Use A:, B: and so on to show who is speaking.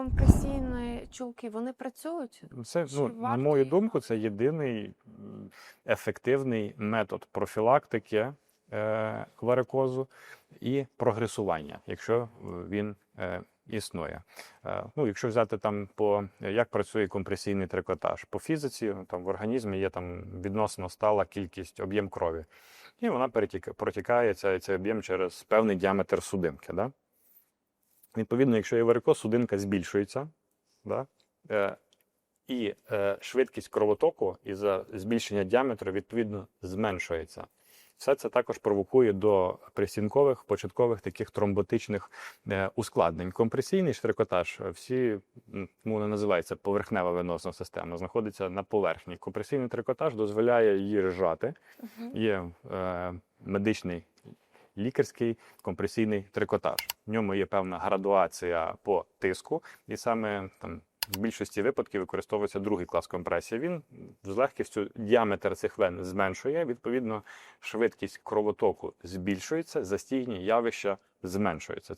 A: Компресійні чулки вони працюють?
B: Це, ну, на мою думку, це єдиний ефективний метод профілактики е, варикозу і прогресування, якщо е, він е, існує. Е, ну, якщо взяти там по як працює компресійний трикотаж, по фізиці там в організмі є там відносно стала кількість об'єм крові, і вона перетіка, протікає цей, цей об'єм через певний діаметр судинки. Да? Відповідно, якщо є варикоз, судинка збільшується. Да? Е, і е, швидкість кровотоку із збільшення діаметру відповідно зменшується. Все це також провокує до присінкових початкових таких тромботичних е, ускладнень. Компресійний штрикотаж, е, всі ну, не називається поверхнева венозна система, знаходиться на поверхні. Компресійний трикотаж дозволяє її ржати. Є е, медичний лікарський компресійний трикотаж. В ньому є певна градуація по тиску, і саме там в більшості випадків використовується другий клас компресії. Він з легкістю діаметр цих вен зменшує. Відповідно, швидкість кровотоку збільшується, застійні явища зменшуються.